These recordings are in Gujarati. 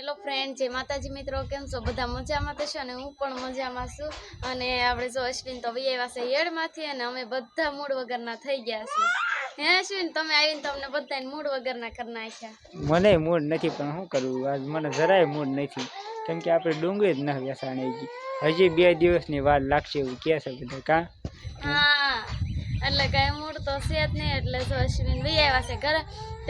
હેલો ફ્રેન્ડ જય માતાજી મિત્રો. કેમ છો? બધા મજામાં તો છો અને હું પણ મજામાં છું. અને આપણે જો અશ્વિન તો ભાઈ આવ્યા છે હેડમાંથી અને અમે બધા મૂડ વગરના થઈ ગયા છીએ. હે અશ્વિન તમે આવીને તમને બધાને મૂળ વગરના કરી નાખ્યા. મને મૂડ નથી પણ શું કરવું આજ મને જરાય મૂડ નથી. કેમ કે આપણે ડુંગળી જ ન વેસાણી હજી હજી બે દિવસની વાર લાગશે એવું કહે છે બધા કા? હા એટલે કઈ મૂડ તો છે જ નહીં. એટલે જો અશ્વિન ભાઈ આવ્યા છે ઘરે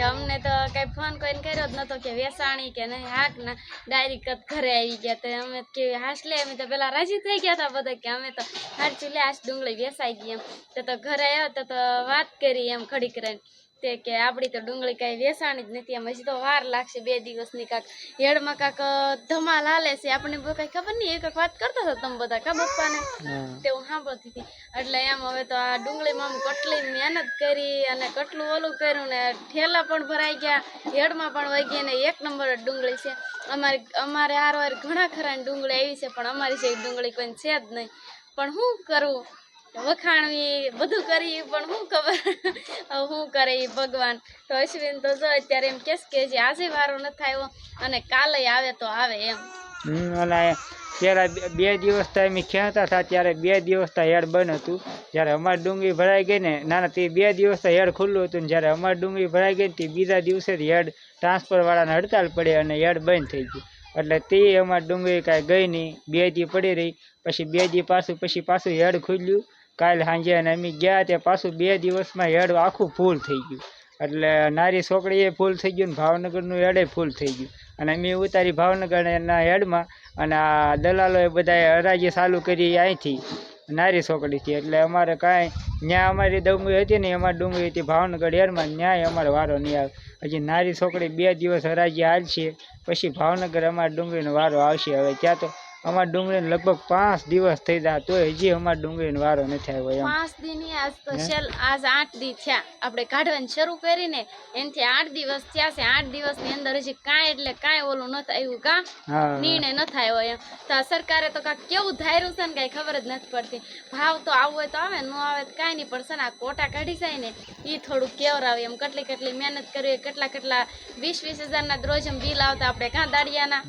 અમને તો કઈ ફોન કોઈને કર્યો જ નતો કે વેસાણી કે નહીં, હાક ના ડાયરેક્ટ ઘરે આવી ગયા તો અમે કે હાસ લે, અમે તો પેલા રાજી થઈ ગયા હતા બધા કે અમે તો હાચું લે હાસ ડુંગળી વેસાઈ ગઈ એમ. તો ઘરે આવ્યો તો વાત કરી એમ ખડી કરીને તે કે આપણી તો ડુંગળી કાંઈ વેસાણી જ નથી એમ હજી તો વાર લાગશે બે દિવસની કાંક. હેડમાં કાંક ધમાલ હાલે છે. આપણને બહુ કાંઈ ખબર નહીં એક વાત કરતા હતા તમે બધા કા પપ્પાને હા. તે હું સાંભળતી હતી. એટલે એમ હવે તો આ ડુંગળીમાં આમ કેટલી મહેનત કરી અને કેટલું ઓલું કર્યું ને ઠેલા પણ ભરાઈ ગયા હેડમાં પણ વહી ગયા ને એક નંબર જ ડુંગળી છે. અમારે અમારે હારવાર ઘણા ખરા ડુંગળી આવી છે પણ અમારી જે ડુંગળી કોઈ છે જ નહીં. પણ શું કરવું વખાણવી, બધું કરી, પણ શું ખબર? શું કરે એ ભગવાન? તો અશ્વિન તો જો અત્યારે એમ કેસ કે જે આજે વારો નથી આવ્યો અને કાલે આવે તો આવે એમ. અને ત્યારે બે- દિવસ તો અમે ખેંચતા હતા, ત્યારે બે દિવસ તો હેડ બંધ હતું. જ્યારે અમારી ડુંગળી ભરાઈ ગઈ ને, ના ના, તે બે દિવસ તો હેડ ખુલ્લું હતું ને, જ્યારે અમારી ડુંગળી ભરાઈ ગઈ તે બીજા દિવસે જ હેડ ટ્રાન્સફરવાળાને હડતાલ પડી અને હેડ બંધ થઈ ગયું. એટલે તે અમારી ડુંગળી કાંઈ ગઈ નહીં, બે દી પડી રહી, પછી બે દી પાછું, પછી પાછું હેડ ખુલ્યું. કાલે સાંજે અને અમે ગયા તે પાછું બે દિવસમાં હેડ આખું ફૂલ થઈ ગયું. એટલે નારી છોકરીએ ફૂલ થઈ ગયું ને ભાવનગરનું હેડે ફૂલ થઈ ગયું. અને અમે ઉતારી ભાવનગરના હેડમાં અને આ દલાલોએ બધાએ હરાજી ચાલુ કરી અહીંથી નારી છોકરીથી. એટલે અમારે કાંઈ ત્યાં અમારી ડુંગળી હતી ને અમારી ડુંગળી હતી ભાવનગર હેડમાં, ન્યાય અમારે વારો નહીં આવે. હજી નારી છોકરી બે દિવસ હરાજી હાલશે, પછી ભાવનગર અમારી ડુંગળીનો વારો આવશે. હવે ત્યાં તો અમારી ડુંગળી લગભગ પાંચ દિવસ થઈ જાય તો હજી અમાર ડુંગળી વારો નથી આવ્યો પાંચ દી આજ તો છેલ આજ આઠ દી થયા. આપણે કાઢવાની શરૂ કરીને એનથી આઠ દિવસ થયા છે. આઠ દિવસની અંદર હજી કાંઈ એટલે કાંઈ ઓલું નથી આવ્યું કા નિર્ણય ન થયો એમ. તો આ સરકારે તો કાંઈક કેવું ધાર્યું છે ને કાંઈ ખબર જ નથી પડતી. ભાવ તો આવું હોય તો આવે ન આવે તો કાંઈ નહીં. પડશે ને આ કોટા કાઢી જાય ને એ થોડું કેવરાવે એમ. કેટલી કેટલી મહેનત કરવી કેટલા કેટલા વીસ વીસ હજારના રોજ એમ બિલ આવતા. આપણે કાં દાડિયાના?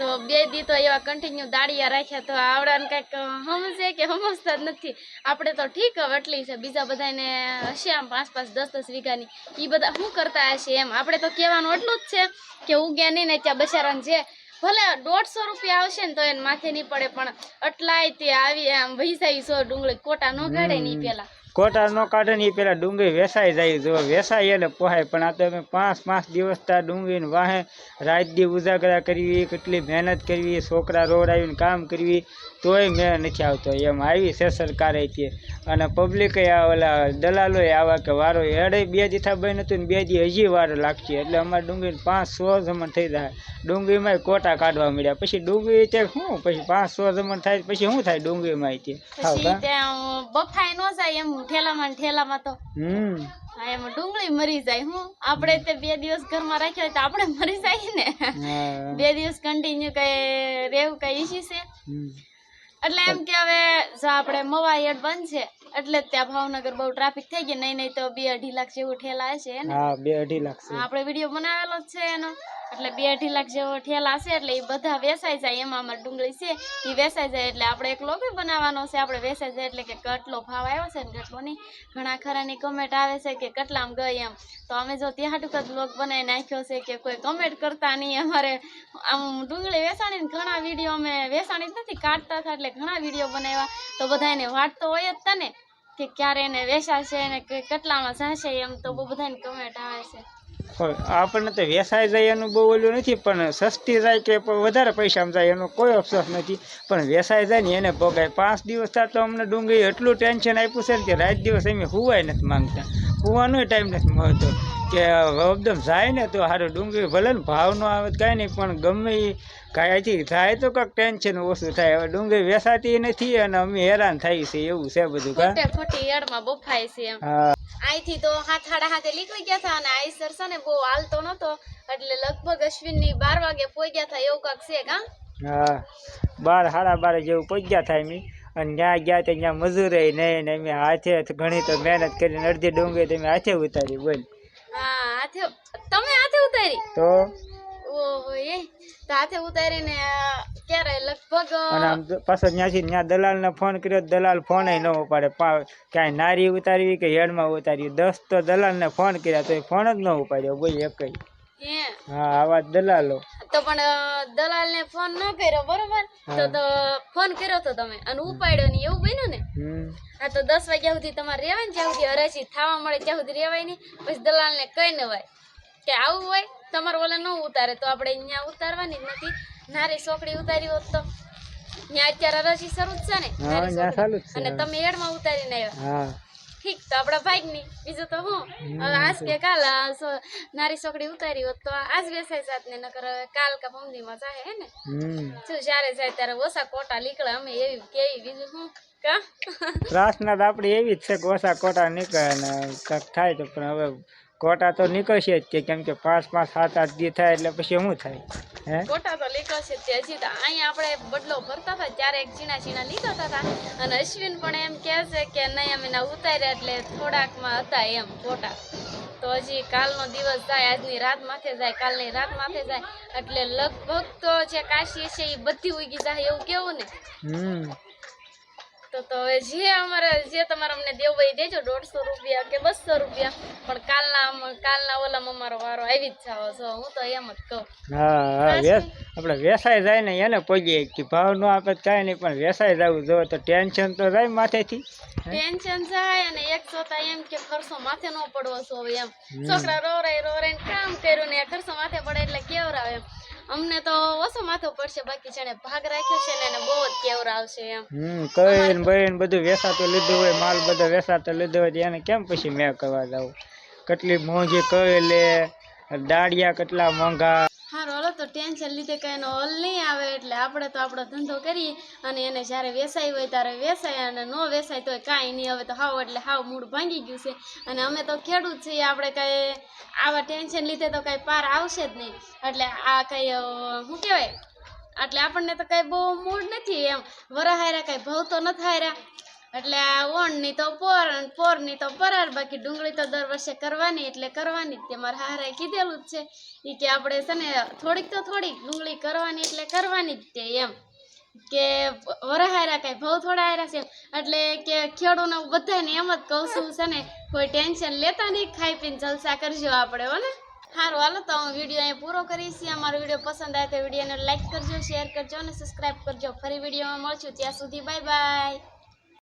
તો બે દી તો એવા કન્ટિન્યુ દાડિયા રાખ્યા તો આવડાને કંઈક સમજે કે સમજતા જ નથી. આપણે તો ઠીક હવે એટલી છે. બીજા બધાને હશે આમ પાંચ પાંચ દસ દસ વીઘાની. એ બધા શું કરતા હશે એમ? આપણે તો કહેવાનું એટલું જ છે કે ઉગ્યા નહીં ને ત્યાં બચારાને જે ભલે દોઢસો રૂપિયા આવશે ને તો એને માથે નહીં પડે પણ એટલાય તે આવી આમ ભૈસાઈ સો ડુંગળી. કોટા ન ગાડે નહીં પેલા. કોટા ન કાઢે ને એ પેલા ડુંગળી વેસાઈ જાય. જો વેસાય એટલે પોહાય પણ આ તો અમે પાંચ પાંચ દિવસ ત્યાં ડુંગળીને વાહે રાત દી ઉજાગરા કરવી કેટલી મહેનત કરવી છોકરા રોડાવીને કામ કરવી તોય મેં નથી આવતો. એમ આવી છે સરકારે તે અને પબ્લિકે આ ઓલા દલાલોએ આવા કે વારો એડે બે દીથા બંધ હતું ને બે દી હજી વાર લાગશે. એટલે અમારે ડુંગળીને પાંચ સો જમણ થઈ જાય. ડુંગળીમાં કોટા કાઢવા મળ્યા. પછી ડુંગળી તે શું? પછી પાંચ સો જમણ થાય પછી શું થાય ડુંગળીમાં ત્યાં બફાઈ ન જાય એમ ઠેલામાં ઠેલામાં તો હમ. હા એમાં ડુંગળી મરી જાય હું? આપણે તે બે દિવસ ઘરમાં રાખ્યો હોય તો આપણે મરી જાય ને? બે દિવસ કન્ટિન્યુ કઈ રહેવું કઈ ઈસી છે? એટલે એમ કે હવે જો આપણે મવા હેડ બંધ છે એટલે ત્યાં ભાવનગર બહુ ટ્રાફિક થઈ ગઈ નહીં નહીં તો બે અઢી લાખ જેવું ઠેલા છે ને? હા બે અઢી લાખ આપણે વીડિયો બનાવેલો જ છે એનો. એટલે બે અઢી લાખ જેવો ઠેલા છે એટલે એ બધા વેસાઈ જાય. એમાં અમારી ડુંગળી છે એ વેસાઈ જાય એટલે આપણે એક બી બનાવવાનો છે. આપણે વેસાઈ જાય એટલે કે કટલો ભાવ આવ્યો છે ને કેટલો ઘણા ખરાની કમેન્ટ આવે છે કે કટલામાં ગઈ એમ. તો અમે જો ત્યાં જ લોગ બનાવી નાખ્યો છે કે કોઈ કમેન્ટ કરતા નહીં. અમારે આમ ડુંગળી વેસાણીને ઘણા વીડિયો અમે વેસાણી નથી કાઢતા હતા એટલે ઘણા વીડિયો બનાવ્યા. તો બધા એને વાટ તો હોય જ તને કે ક્યારે એને વેસાશે અને કટલામાં જશે એમ તો બહુ બધાની કમેન્ટ આવે છે. આપણને તો વેસાઈ જાય એનું બહુ ઓલું નથી, પણ સસ્તી જાય કે વધારે પૈસામાં જાય એનો કોઈ અફસોસ નથી. પણ વેસાઈ જાય ને એને ભોગાય. પાંચ દિવસ તો અમને ડુંગળી એટલું ટેન્શન આપ્યું છે ને કે રાત દિવસ અમે હુવાય નથી માંગતા. હુવાનો ટાઈમ નથી મળતો. કે એકદમ જાય ને તો સારું ડુંગળી ભલે ને ભાવ ન આવે કાંઈ નહીં પણ ગમે એ કાંઈથી થાય તો કાંઈક ટેન્શન ઓછું થાય. હવે ડુંગળી વેસાતી નથી અને અમે હેરાન થઈ છે એવું છે બધું કા? ખોટી યળમાં બફાય છે એમ. હા. અહીંથી તો હાથ હાડા હાથે નીકળી ગયા હતા અને આઈસર છે ને બહુ હાલતો નતો એટલે લગભગ અશ્વિનની બાર વાગે પોઈ હતા એવું કાંક છે કા? હા. બાર સાડા બાર જેવું પહોંચ્યા થાય મેં અને ત્યાં ગયા ત્યાં મજૂરે નહીં ને અમે હાથે ઘણી તો મહેનત કરીને અડધી ડુંગળી તમે હાથે ઉતારી બોલ. હાથે તમે હાથે ઉતારી? તો? ઓહો તો હાથે ઉતારીને ક્યારે? લગભગ અને આમ પાછો ત્યાંથી ત્યાં દલાલને ફોન કર્યો દલાલ ફોન ન ઉપાડે. ક્યાંય નારી ઉતારવી કે હેડમાં ઉતારવી? દસ તો દલાલને ફોન કર્યા તો ફોન જ ન ઉપાડ્યો. બોલ એકઈ હા. આવા દલાલો. તો પણ દલાલ ને ફોન ન કર્યો બરોબર? તો તો ફોન કર્યો તો તમે. અને ઉપાડ્યો ને એવું બન્યું ને? હા તો દસ વાગ્યા સુધી તમારે રહેવાય ને જ્યાં સુધી હરાજી થવા મળે ત્યાં સુધી રહેવાય નહીં. પછી દલાલ ને કઈ ન હોય. કે આવું હોય તમારે ઓલા ન ઉતારે તો આપણે અહીંયા ઉતારવાની જ નથી. નારી છોકરી ઉતારી હોત તો ત્યાં અત્યારે હરાજી શરૂ જ છે ને? અને તમે એડમાં ઉતારીને આવ્યા. ઠીક તો આપણા ભાઈ ની બીજું તો હું. હવે આજ કે કાલ નારી છોકરી ઉતારી હોત તો આજ બેસાય સાત ને નકર કાલ કા પમદીમાં જાય હે ને. શું જ્યારે જાય ત્યારે ઓછા કોટા નીકળે અમે એવી કેવી બીજું કા? પ્રાર્થના તો આપણી એવી જ છે કે ઓછા કોટા નીકળે ને કાંઈક થાય તો પણ હવે કોટા તો નીકળશે જ કે કેમ કે પાંચ પાંચ સાત આઠ દી થાય એટલે પછી શું થાય? હે? કોટા તો નીકળશે જ હજી તો અહીંયા આપણે બદલો ભરતા હતા ત્યારે એક ઝીણા ઝીણા લીધા હતા. અને અશ્વિન પણ એમ કહે છે કે નહીં અમે ના ઉતાર્યા એટલે થોડાકમાં હતા એમ કોટા તો હજી કાલનો દિવસ જાય આજની રાત માથે જાય કાલની રાત માથે જાય. એટલે લગભગ તો જે કાશી છે એ બધી ઉગી જાય એવું કેવું ને? હમ. તો તો હવે જે અમારે જે તમારે અમને દેવું દેજો દોઢસો રૂપિયા કે બસો રૂપિયા. પણ કાલના કાલના ઓલામાં અમારો વારો આવી જ જાવ છો. હું તો એમ જ કહું. હા વેસ આપણે વેસાઈ જાય ને એને પહોંચીએ કે ભાવ ન આપે કાંઈ નહીં પણ વેસાઈ જવું જો તો ટેન્શન તો જાય માથેથી. ટેન્શન જાય અને એક જોતા એમ કે ખર્ચો માથે ન પડવો છો એમ. છોકરા રોરાય રોરાય કામ કર્યું ને ખર્ચો માથે પડે એટલે કેવરાવે. એમ અમને તો ઓછો માથો પડશે બાકી જેને ભાગ રાખ્યો છે ને એને બહુ જ કેવરાવશે એમ. હમ કહીને બહીને બધું વેસાતું લીધું હોય માલ બધો વેસાતો લીધો હોય એને કેમ પછી મેં કરવા જાવ કેટલી મોંઘી કઈ લે દાળિયા કેટલા મોંઘા. ટેન્શન લીધે કઈ એનો હલ નહીં આવે એટલે આપણે તો આપણો ધંધો કરીએ અને એને જ્યારે વેસાય હોય ત્યારે વેસાય અને ન વેસાય તોય કાંઈ નહીં. હવે તો હાવ એટલે હાવ મૂળ ભાંગી ગયું છે અને અમે તો ખેડૂત છીએ, આપણે કાંઈ આવા ટેન્શન લીધે તો કાંઈ પાર આવશે જ નહીં. એટલે આ કાંઈ શું કહેવાય? એટલે આપણને તો કાંઈ બહુ મૂળ નથી એમ. વરહાયરા કાંઈ ભાવ તો નથી હાર્યા. એટલે આ ઓણની તો પોર, પોરની તો પરાર, બાકી ડુંગળી તો દર વર્ષે કરવાની, એટલે કરવાની જ તે. મારા હારાએ કીધેલું જ છે. એ કે આપણે છે ને, થોડીક તો થોડીક ડુંગળી કરવાની, એટલે કરવાની જ તે એમ. કે વરહાયરા કાંઈ ભાવ થોડા હાર્યા છે એટલે કે ખેડૂને બધાને એમ જ કહું છું છે ને, કોઈ ટેન્શન લેતા નહીં, ખાઈ પીને જલસા કરજો આપણે, હો ને? સારું હાલો, તો હું વીડિયો અહીંયા પૂરો કરીશ. અમારો વીડિયો પસંદ આવે તો વિડીયોને લાઇક કરજો, શેર કરજો અને સબસ્ક્રાઈબ કરજો. ફરી વિડીયોમાં મળશું. ત્યાં સુધી બાય બાય